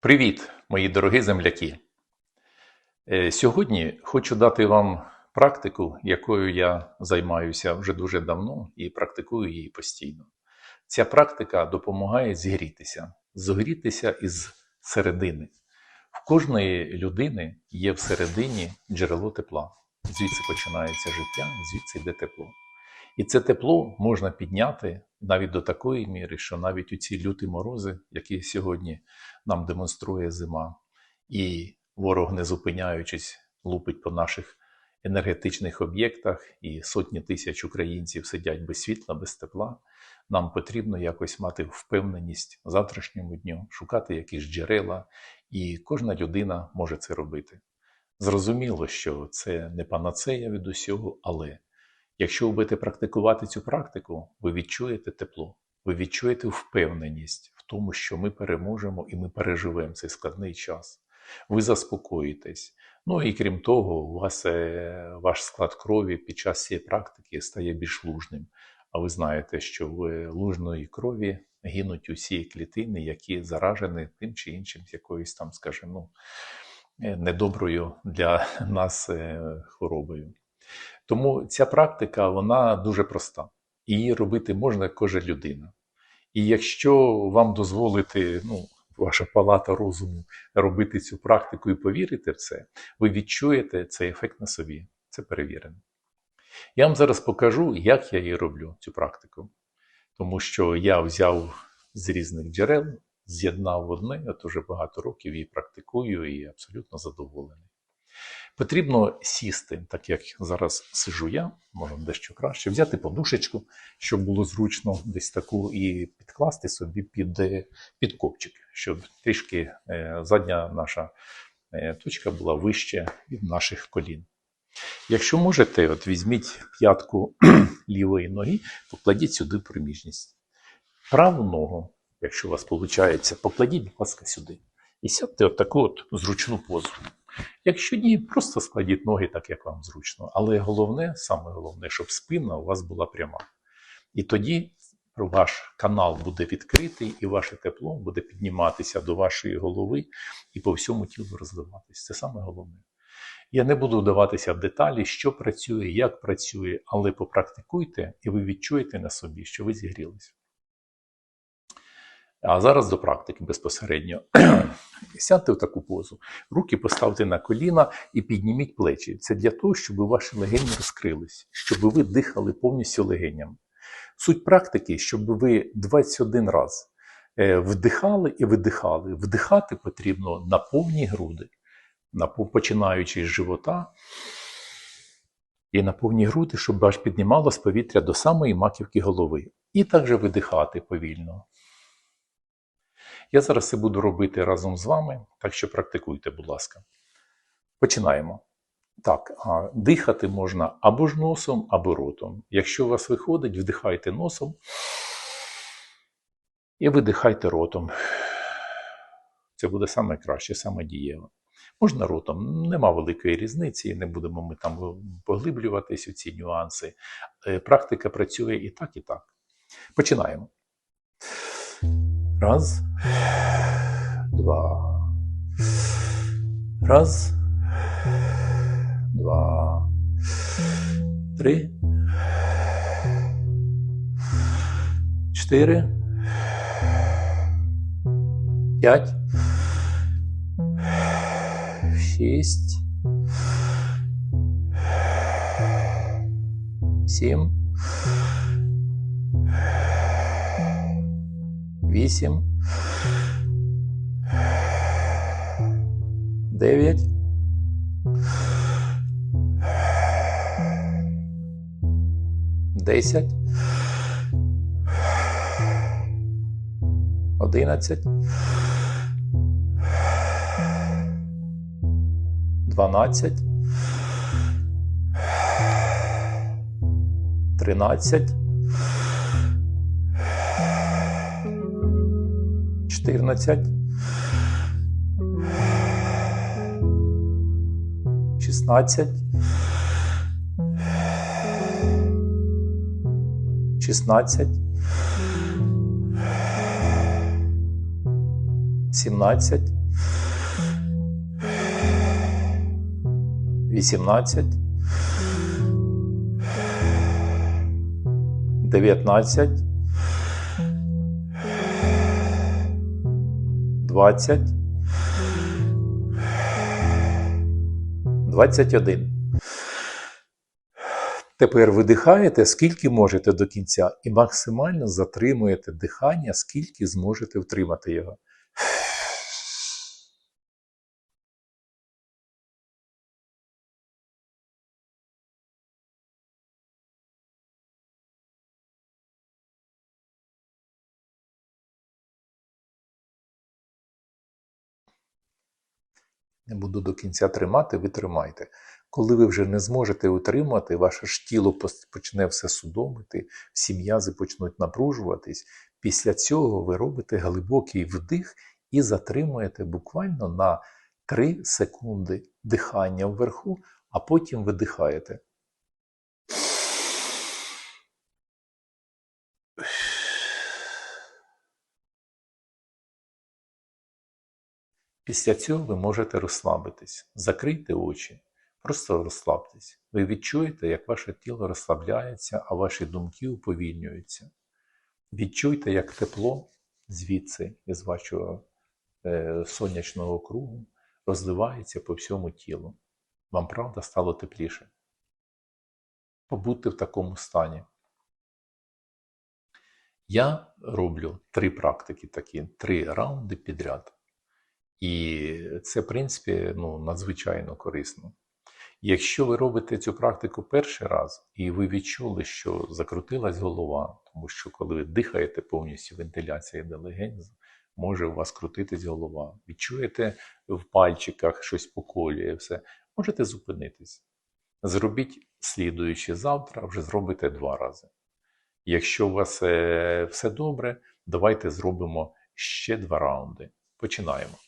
Привіт, мої дорогі земляки! Е, Сьогодні хочу дати вам практику, якою я займаюся вже дуже давно і практикую її постійно. Ця практика допомагає зігрітися, зогрітися із середини. В кожної людини є всередині джерело тепла. Звідси починається життя, звідси йде тепло. І це тепло можна підняти навіть до такої міри, що навіть у ці люті морози, які сьогодні нам демонструє зима, і ворог, не зупиняючись, лупить по наших енергетичних об'єктах, і сотні тисяч українців сидять без світла, без тепла. Нам потрібно якось мати впевненість в завтрашньому дню, шукати якісь джерела, і кожна людина може це робити. Зрозуміло, що це не панацея від усього, але Якщо ви будете практикувати цю практику, ви відчуєте тепло, ви відчуєте впевненість в тому, що ми переможемо і ми переживемо цей складний час. Ви заспокоїтесь. Ну і крім того, у вас е, ваш склад крові під час цієї практики стає більш лужним. А ви знаєте, що в лужної крові гинуть усі клітини, які заражені тим чи іншим якоюсь там, скажімо, ну, е, недоброю для нас е, хворобою. Тому ця практика вона дуже проста. Її робити можна кожна людина. І якщо вам дозволити, ну, ваша палата розуму робити цю практику і повірити в це, ви відчуєте цей ефект на собі. Це перевірено. Я вам зараз покажу, як я її роблю, цю практику. Тому що я взяв з різних джерел, з'єднав в одне, от уже багато років її практикую і абсолютно задоволений. Потрібно сісти, так як зараз сижу я, може дещо краще, взяти подушечку, щоб було зручно десь таку, і підкласти собі під е, під копчик, щоб трішки е, задня наша е, точка була вище від наших колін. Якщо можете, от візьміть п'ятку лівої ноги, покладіть сюди проміжність. Праву ногу, якщо у вас виходить, покладіть, будь ласка, сюди. І сядьте от таку от зручну позу. Якщо ні, просто складіть ноги так, як вам зручно. Але головне, саме головне, щоб спина у вас була пряма. І тоді ваш канал буде відкритий, і ваше тепло буде підніматися до вашої голови і по всьому тілу розвиватися. Це саме головне. Я не буду вдаватися в деталі, що працює, як працює, але попрактикуйте, і ви відчуєте на собі, що ви зігрілися. А зараз до практики безпосередньо. Сядьте в таку позу. Руки поставте на коліна і підніміть плечі. Це для того, щоб ваші легені розкрились, щоб ви дихали повністю легенями. Суть практики, щоб ви 21 раз е, вдихали і видихали. Вдихати потрібно на повні груди, починаючи з живота. І на повні груди, щоб аж піднімалось повітря до самої маківки голови. І також видихати повільно. Я зараз це буду робити разом з вами, так що практикуйте, будь ласка. Починаємо. Так, дихати можна або ж носом, або ротом. Якщо у вас виходить, вдихайте носом і видихайте ротом. Це буде саме краще, саме дієво. Можна ротом, нема великої різниці, не будемо ми там поглиблюватись у ці нюанси. Е, практика працює і так, і так. Починаємо. Раз, два. Раз, два, три, четыре, пять, шесть, семь, 8, 9, 10, 11, 12, 13, 14, 16, 16, 17, Вісімнадцять. Дев'ятнадцять. Двадцять. Двадцять один. Тепер видихаєте, скільки можете до кінця, і максимально затримуєте дихання, скільки зможете втримати його. Не буду до кінця тримати, ви тримайте. Коли ви вже не зможете утримати, ваше ж тіло почне все судомити, всі м'язи почнуть напружуватись. Після цього ви робите глибокий вдих і затримуєте буквально на 3 секунди дихання вверху, а потім видихаєте. Після цього ви можете розслабитись, закрийте очі, просто розслабтесь. Ви відчуєте, як ваше тіло розслабляється, а ваші думки уповільнюються. Відчуйте, як тепло звідси, із вашого е, сонячного кругу, розливається по всьому тілу. Вам правда стало тепліше. Побудьте в такому стані. Я роблю три практики такі, три раунди підряд. І це, в принципі, ну, надзвичайно корисно. Якщо ви робите цю практику перший раз, і ви відчули, що закрутилась голова, тому що коли ви дихаєте повністю вентиляція йде легень, може у вас крутитись голова. Відчуєте в пальчиках щось поколює, все, можете зупинитись. Зробіть слідуючи завтра, вже зробите два рази. Якщо у вас е, все добре, давайте зробимо ще два раунди. Починаємо.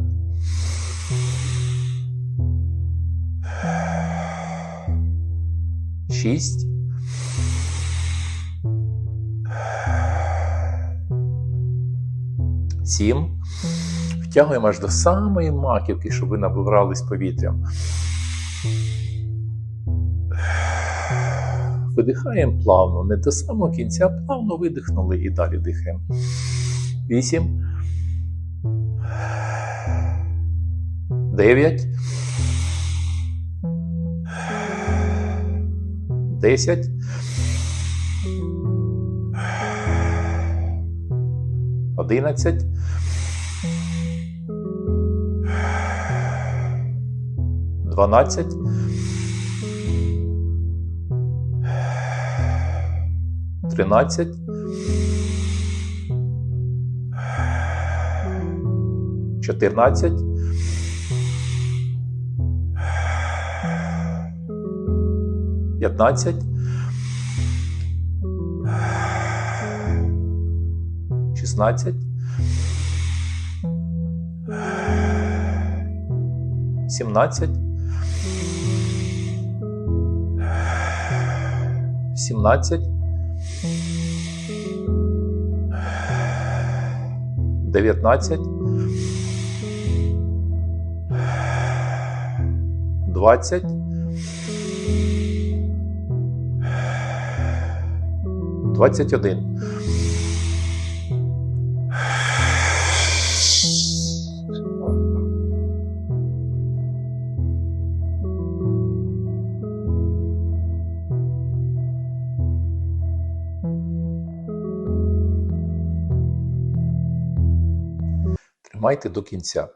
Шість. Сім. Втягуємо аж до самої маківки, щоб ви набирались повітрям. Видихаємо плавно, не до самого кінця, плавно видихнули і далі дихаємо. Вісім. Дев'ять. Десять. Одинадцять. Дванадцять. Тринадцять. Чотирнадцять. П'ятнадцять. Шістнадцять. Сімнадцять. Сімнадцять. Дев'ятнадцять. Двадцять. Двадцять один. Тримайте до кінця.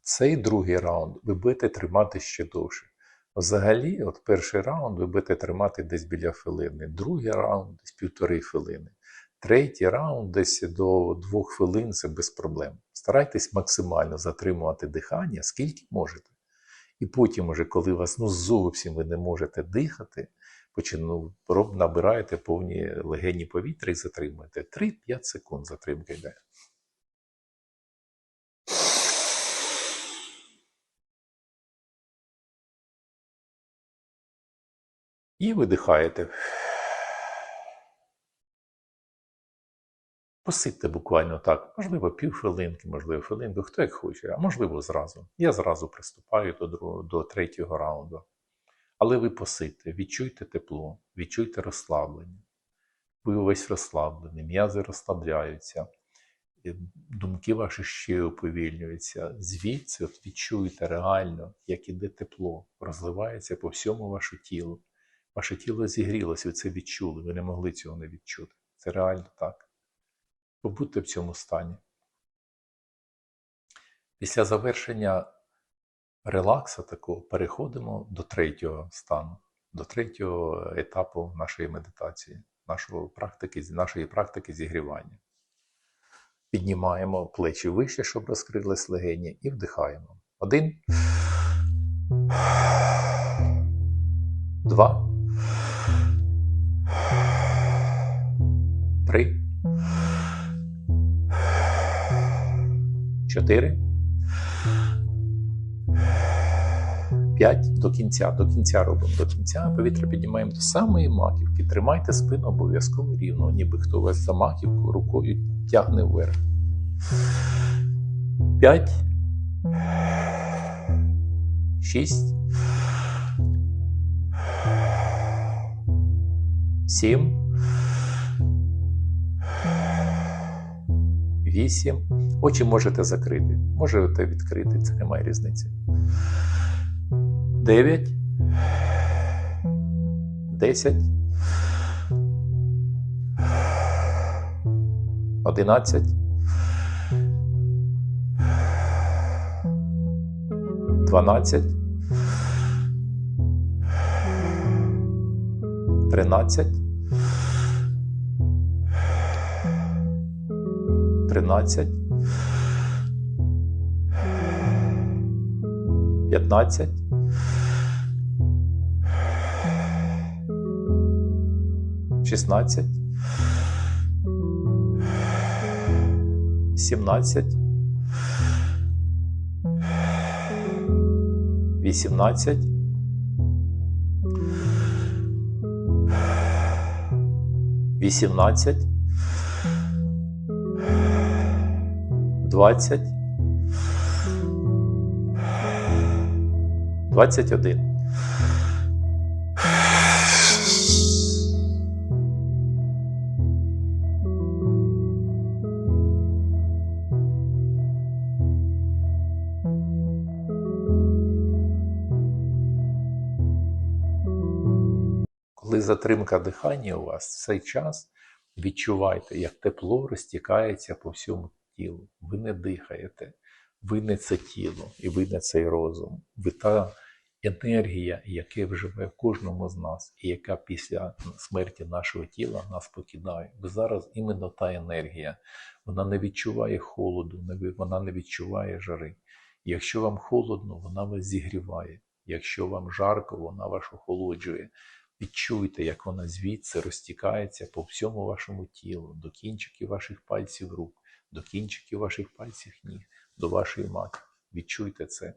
Цей другий раунд ви будете тримати ще довше. Взагалі, от перший раунд ви будете тримати десь біля хвилини, другий раунд десь півтори хвилини, третій раунд десь до двох хвилин це без проблем. Старайтесь максимально затримувати дихання, скільки можете. І потім, уже, коли вас ну, зовсім ви не можете дихати, почину, роб- набираєте повні легені повітря і затримуєте. 3-5 секунд затримка йде. І видихаєте. Посидьте буквально так, можливо, півхвилинки, можливо, хвилинку, хто як хоче, а можливо, зразу. Я зразу приступаю до, другого, до третього раунду. Але ви посидьте, відчуйте тепло, відчуйте розслаблення. Ви увесь розслаблені, м'язи розслабляються, е, думки ваші ще уповільнюються. Звідси от відчуйте реально, як іде тепло, розливається по всьому вашу тілу. Ваше тіло зігрілося, ви це відчули, ви не могли цього не відчути. Це реально так. Побудьте в цьому стані. Після завершення релаксу такого переходимо до третього стану, до третього етапу нашої медитації, нашої практики, нашої практики зігрівання. Піднімаємо плечі вище, щоб розкрились легені, і вдихаємо. Один. Два. Три. Чотири. П'ять до кінця. До кінця робимо до кінця. Повітря піднімаємо до самої маківки. Тримайте спину обов'язково рівно, ніби хто вас за маківку рукою тягне вверх. П'ять. Шість. Сім. Вісім. Очі можете закрити, можете відкрити, це немає різниці. Дев'ять. Десять. Одинадцять. Дванадцять. Тринадцять. Тринадцять. П'ятнадцять. Шістнадцять. Сімнадцять. Вісімнадцять. Вісімнадцять. Двадцять. Двадцять один. Коли затримка дихання у вас цей час, відчувайте, як тепло розтікається по всьому тілу. Ви не дихаєте, ви не це тіло, і ви не цей розум. Ви та енергія, яка живе в кожному з нас, і яка після смерті нашого тіла нас покидає. Ви зараз іменно та енергія. Вона не відчуває холоду, вона не відчуває жари. Якщо вам холодно, вона вас зігріває. Якщо вам жарко, вона вас охолоджує. Відчуйте, як вона звідси розтікається по всьому вашому тілу, до кінчиків ваших пальців рук, до кінчиків ваших пальців ніг, до вашої матки. Відчуйте це.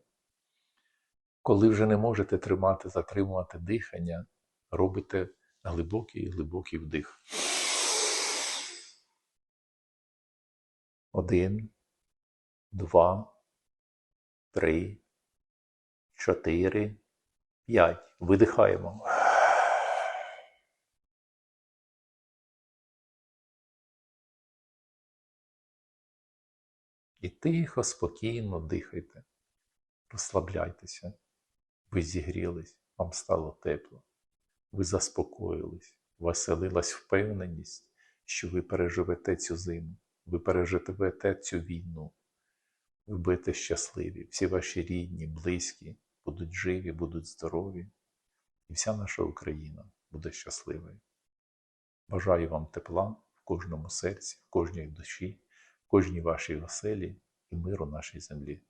Коли вже не можете тримати, затримувати дихання, робите глибокий глибокий вдих. Один, два, три, чотири, п'ять. Видихаємо. І тихо, спокійно дихайте. Розслабляйтеся. Ви зігрілись, вам стало тепло. Ви заспокоїлись, у вас селилась впевненість, що ви переживете цю зиму, ви переживете цю війну. Ви будете щасливі, всі ваші рідні, близькі будуть живі, будуть здорові, і вся наша Україна буде щасливою. Бажаю вам тепла в кожному серці, в кожній душі, кожній вашій оселі і миру нашій землі.